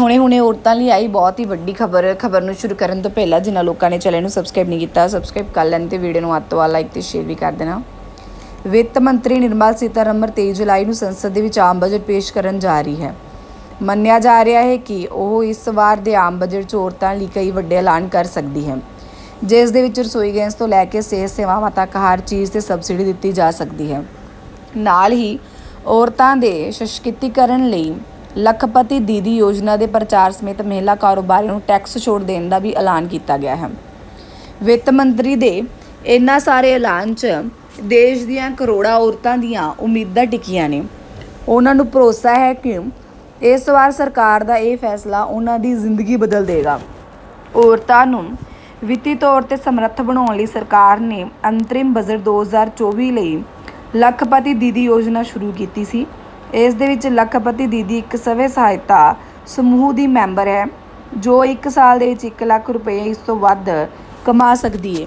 ਹੁਣੇ-ਹੁਣੇ ਔਰਤਾਂ ਲਈ ਆਈ ਬਹੁਤ ਹੀ ਵੱਡੀ ਖਬਰ ਖਬਰ ਨੂੰ ਸ਼ੁਰੂ ਕਰਨ ਤੋਂ ਪਹਿਲਾਂ ਜਿਨ੍ਹਾਂ ਲੋਕਾਂ ਨੇ ਚੈਨਲ ਨੂੰ ਸਬਸਕ੍ਰਾਈਬ ਨਹੀਂ ਕੀਤਾ ਸਬਸਕ੍ਰਾਈਬ ਕਰ ਲੈਣ ਤੇ ਵੀਡੀਓ ਨੂੰ ਅੱਤ ਤੋਂ ਲਾਈਕ ਤੇ ਸ਼ੇਅਰ ਵੀ ਕਰ ਦੇਣਾ। ਵਿੱਤ ਮੰਤਰੀ ਨਿਰਮਲਾ ਸੀਤਾਰਮਨ 23 ਜੁਲਾਈ ਨੂੰ ਸੰਸਦ ਦੇ ਵਿੱਚ ਆਮ ਬਜਟ ਪੇਸ਼ ਕਰਨ ਜਾ ਰਹੀ ਹੈ। ਮੰਨਿਆ ਜਾ ਰਿਹਾ ਹੈ ਕਿ ਉਹ ਇਸ ਵਾਰ ਦੇ ਆਮ ਬਜਟ 'ਚ ਔਰਤਾਂ ਲਈ ਕਈ ਵੱਡੇ ਐਲਾਨ ਕਰ ਸਕਦੀ ਹੈ। ਜਿਸ ਦੇ ਵਿੱਚ ਰਸੋਈ ਗੈਸ ਤੋਂ ਲੈ ਕੇ ਸਿਹਤ ਸੇਵਾਵਾਂ ਤੱਕ ਹਰ ਚੀਜ਼ ਤੇ ਸਬਸਿਡੀ ਦਿੱਤੀ ਜਾ ਸਕਦੀ ਹੈ। ਨਾਲ ਹੀ ਔਰਤਾਂ ਦੇ ਸਸ਼ਕਤੀਕਰਨ ਲਈ ਲੱਖਪਤੀ ਦੀਦੀ ਯੋਜਨਾ ਦੇ ਪ੍ਰਚਾਰ ਸਮੇਤ ਮਹਿਲਾ ਕਾਰੋਬਾਰੀਆਂ ਨੂੰ ਟੈਕਸ ਛੋਟ ਦੇਣ ਦਾ ਵੀ ਐਲਾਨ ਕੀਤਾ ਗਿਆ ਹੈ। ਵਿੱਤ ਮੰਤਰੀ ਦੇ ਇਨ੍ਹਾਂ ਸਾਰੇ ਐਲਾਨ 'ਚ ਦੇਸ਼ ਦੀਆਂ ਕਰੋੜਾਂ ਔਰਤਾਂ ਦੀਆਂ ਉਮੀਦਾਂ ਟਿਕੀਆਂ ਨੇ। ਉਹਨਾਂ ਨੂੰ ਭਰੋਸਾ ਹੈ ਕਿ ਇਸ ਵਾਰ ਸਰਕਾਰ ਦਾ ਇਹ ਫੈਸਲਾ ਉਹਨਾਂ ਦੀ ਜ਼ਿੰਦਗੀ ਬਦਲ ਦੇਗਾ। ਔਰਤਾਂ ਨੂੰ ਵਿੱਤੀ ਤੌਰ ਤੇ ਸਮਰੱਥ ਬਣਾਉਣ ਲਈ ਸਰਕਾਰ ਨੇ ਅੰਤਰਿਮ ਬਜਟ 2024 ਲਈ ਲੱਖਪਤੀ ਦੀਦੀ ਯੋਜਨਾ ਸ਼ੁਰੂ ਕੀਤੀ ਸੀ। ਇਸ ਦੇ ਵਿੱਚ ਲੱਖਪਤੀ ਦੀਦੀ ਇੱਕ ਸਵੈ ਸਹਾਇਤਾ ਸਮੂਹ ਦੀ ਮੈਂਬਰ ਹੈ, ਜੋ ਇੱਕ ਸਾਲ ਦੇ ਵਿੱਚ 1 ਲੱਖ ਰੁਪਏ ਇਸ ਤੋਂ ਵੱਧ ਕਮਾ ਸਕਦੀ ਹੈ।